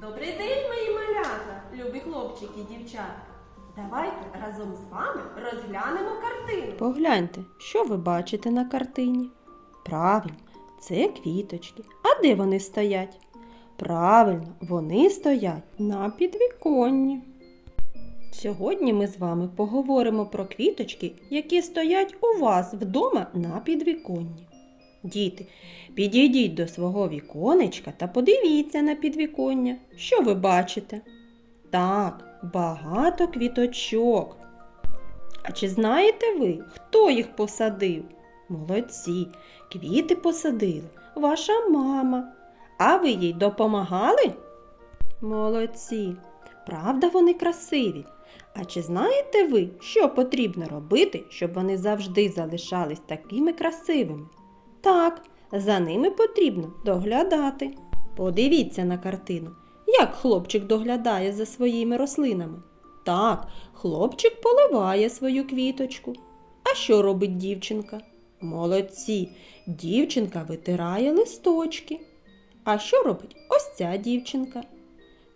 Добрий день, мої малята, любі хлопчики і дівчатка. Давайте разом з вами розглянемо картину. Погляньте, що ви бачите на картині? Правильно, це квіточки. А де вони стоять? Правильно, вони стоять на підвіконні. Сьогодні ми з вами поговоримо про квіточки, які стоять у вас вдома на підвіконні. Діти, підійдіть до свого віконечка та подивіться на підвіконня. Що ви бачите? Так, багато квіточок. А чи знаєте ви, хто їх посадив? Молодці, квіти посадила ваша мама. А ви їй допомагали? Молодці. Правда, вони красиві. А чи знаєте ви, що потрібно робити, щоб вони завжди залишались такими красивими? Так, за ними потрібно доглядати. Подивіться на картину, як хлопчик доглядає за своїми рослинами. Так, хлопчик поливає свою квіточку. А що робить дівчинка? Молодці, дівчинка витирає листочки. А що робить ось ця дівчинка?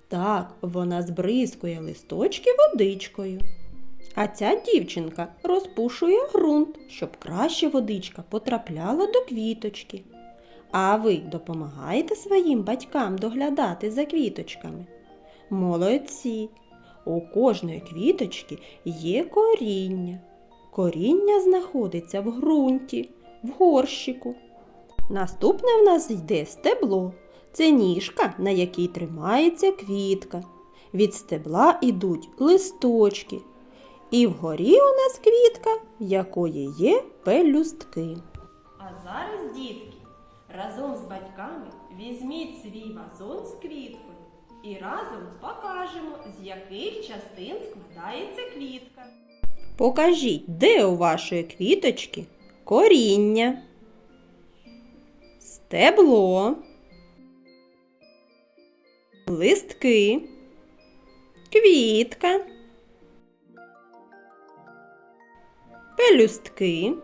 Так, вона збризкує листочки водичкою. А ця дівчинка розпушує ґрунт, щоб краще водичка потрапляла до квіточки. А ви допомагаєте своїм батькам доглядати за квіточками? Молодці! У кожної квіточки є коріння. Коріння знаходиться в ґрунті, в горщику. Наступне в нас йде стебло. Це ніжка, на якій тримається квітка. Від стебла йдуть листочки. І вгорі у нас квітка, в якої є пелюстки. А зараз, дітки, разом з батьками візьміть свій вазон з квіткою і разом покажемо, з яких частин складається квітка. Покажіть, де у вашої квіточки коріння, стебло, листки, квітка, пелюстки.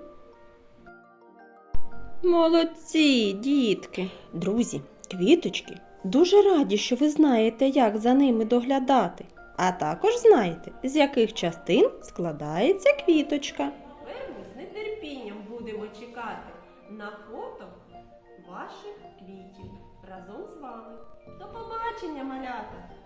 Молодці, дітки. Друзі, квіточки дуже раді, що ви знаєте, як за ними доглядати, а також знаєте, з яких частин складається квіточка. Тепер ми з нетерпінням будемо чекати на фото ваших квітів разом з вами. До побачення, малята!